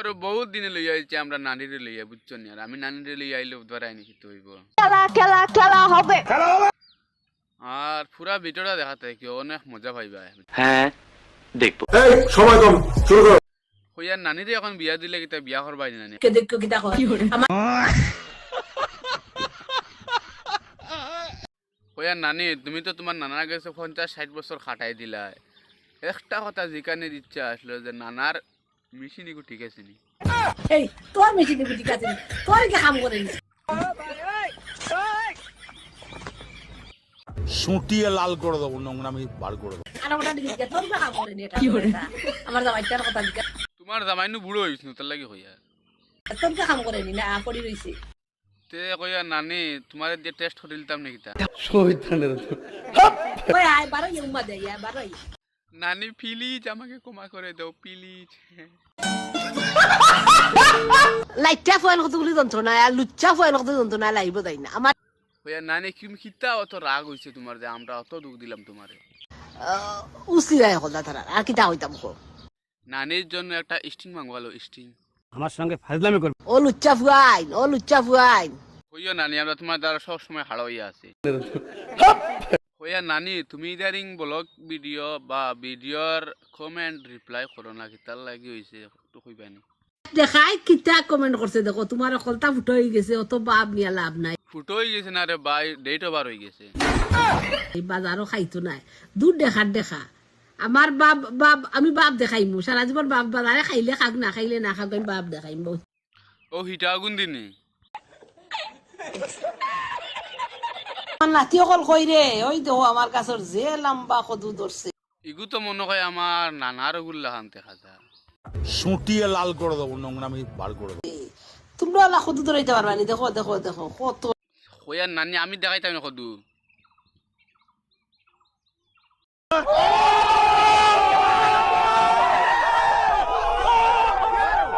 আমারও বহুত দিনে লইয়া আইছি আমরা নানিরে লইয়া বুঝছ নি? আর আমি নানিরে লইয়া আইলে ধরাই নাকি তো হইব। খেলা খেলা খেলা হবে। আর পুরা ভিডিওটা দেখাতে কি অনেক মজা পাইবা। হ্যাঁ দেখব। এই সময় কম শুরু করো। হইয়ার নানিরে এখন বিয়া দিলে কিতা বিয়া করবাই নানি? কে দেখো কিতা কয়? আমার হইয়ার নানি তুমি তো তোমার নানার কাছে পঞ্চাশ ষাট বছর খাটাই দিলা একটা কথা জিকানে ইচ্ছা আসলো যে নানার মিশিনিকু ঠিক আছে নি। এই তোর মেশিন দিবি ঠিক আছে তোর কি কাম করে নি সুটিয়ে লাল করে দেবো নোংরামি বার করে দেবো। আর ওটা দিবি তোর কি করে নি এটা? আমার জামাইটার কথা দিকা তোমার জামাইনু বুড়ো হইছ তার লাগে হইয়া তোর কি কাম করে নি? না পড়ি রইছে। তে কইয়া নানি তোমার দিয়ে টেস্ট করে দিতাম নাকি তা? ওই আয় বারো ইয়ে উম্মা দে ইয়া বারো ইয়ে নানি প্লিজ আমাকে ক্ষমা করে দাও প্লিজ লাইটা ফুয়ান কতগুলি যন্ত্রণা আর লুচ্চা ফুয়ান কত যন্ত্রণা লাইব তাই না। আমার হইয়া নানি কি কিতা অত রাগ হইছে তোমার যে আমরা অত দুঃখ দিলাম তোমারে। উচি যায় হল্লা তারা আর কিতা হইতাম কো? নানির জন্য একটা স্টিং মাংবালো স্টিং। আমার সঙ্গে ফাজলামি করবে। ও লুচ্চা ফুয়াইন ও লুচ্চা ফুয়াইন হইয়া নানি আমরা তোমার দ্বারা সব সময় হাড় হইয়া আছি হইয়া নানি তুমি ইদারিং ব্লগ ভিডিও বা ভিডিওর কমেন্ট রিপ্লাই করো না কিতার লাগি হইছে একটু কইবানি দেখাই কিতা কমেন্ট করছে দেখো তোমার কলতা ফুটো হয়ে গেছে অত বাপ নিয়া লাভ নাই। ফুটো হয়ে গেছে না রে বাই ডেট ওভার হয়ে গেছে। এই বাজারও খাইতো নাই। দূর দেখার দেখা। আমার বাপ বাপ আমি বাপ দেখাইমু। সারা জীবন বাপ বাজারে খাইলে খাক না খাইলে না খাক আমি বাপ দেখাইমু। ও হিটা আগুন দিনি নাতি অকল কই রে ওই দেখো আমার যে লম্বা কদু ধরছে। ইগু তো মনে হয় আমার নানার গুল্লা খান দেখা যায় সুটিয়ে লাল করে দেবো নোংরামি বার করে দেবো। তোমরা আল্লাহ কদু ধরাইতে পারবা নি দেখো দেখো দেখো কত হইয়া নানি আমি দেখাইতাম না কদু।